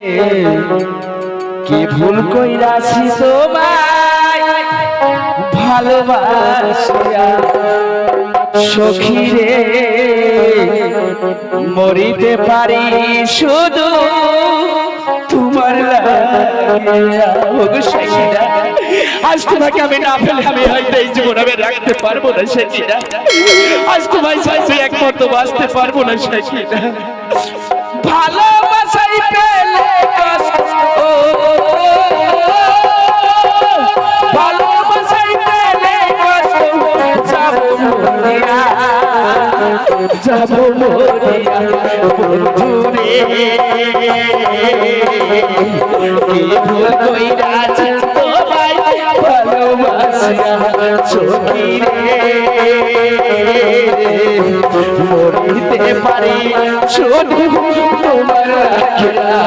কি ভুল কইরাছি তোমায়? ভালোবাসিয়া সখী রে মরিতে পারি শুধু তোমার আজ তোমাকে আমি না ফেলে আমি হয়তো এই জীবন আমি রাখতে পারব না সখীরা আজ তোমায় চাইছে এক মতো বাঁচতে পারব না সখীরা ভালোবাসাই যাব মরিয়া বন্ধুরে কি ভুল কইরাছি তোমায় রে মরিতে পারি শুধু তোমার খেলা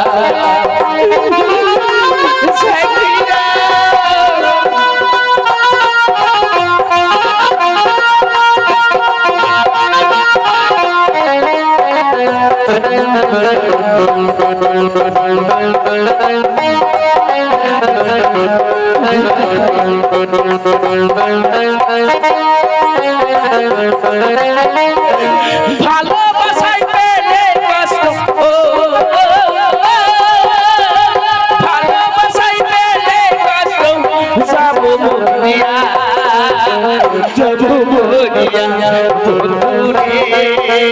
ভালোবাসাই পেলে কষ্ট ও।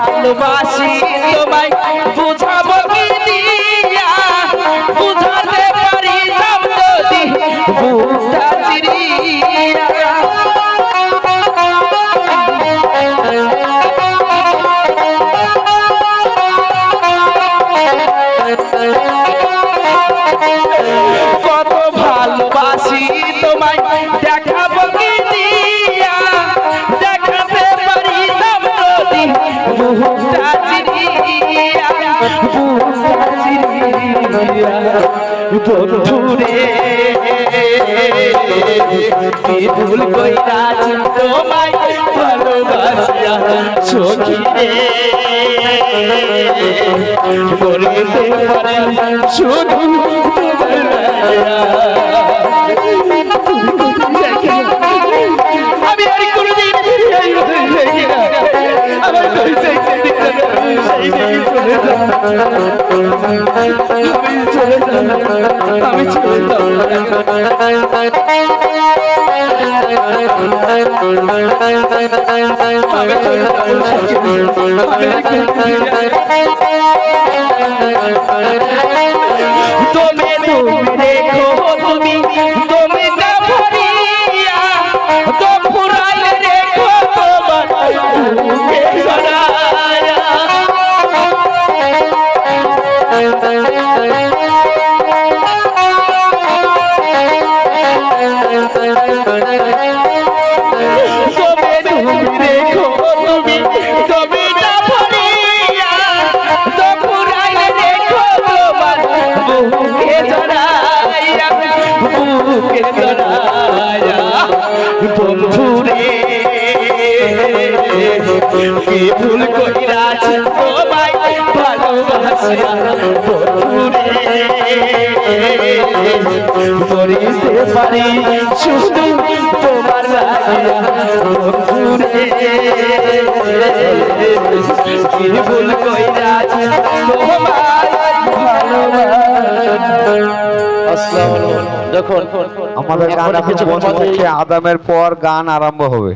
ভালোবাসি তোমায় বুঝাবো কি দিয়া? বুঝাতে পারি বুঝটা চিরিয়া কত ভালোবাসি তোমায়। দেখাবো দেখাতে পারি তব যদি বন্ধুরে কি ভুল কইরাছি তোমায় ভালোবাসিয়া সখী রে বলতে পারেন শুধু আমি আর কোনোদিন তুমি তুমি দেখো তুমি তুমি না ভরিয়া তো পুরাই দেখো তোমার বুকে জড়ায়া কি ভুল কইরাছি? তোমায় ভালোবাসিয়া বন্ধুরে। করিতে পারি শুধু তোমার লাগিয়া বন্ধুরে। কি ভুল কইরাছি? তোমায় দেখুন আমাদের গান কিছু আদামের পর গান আরম্ভ হবে।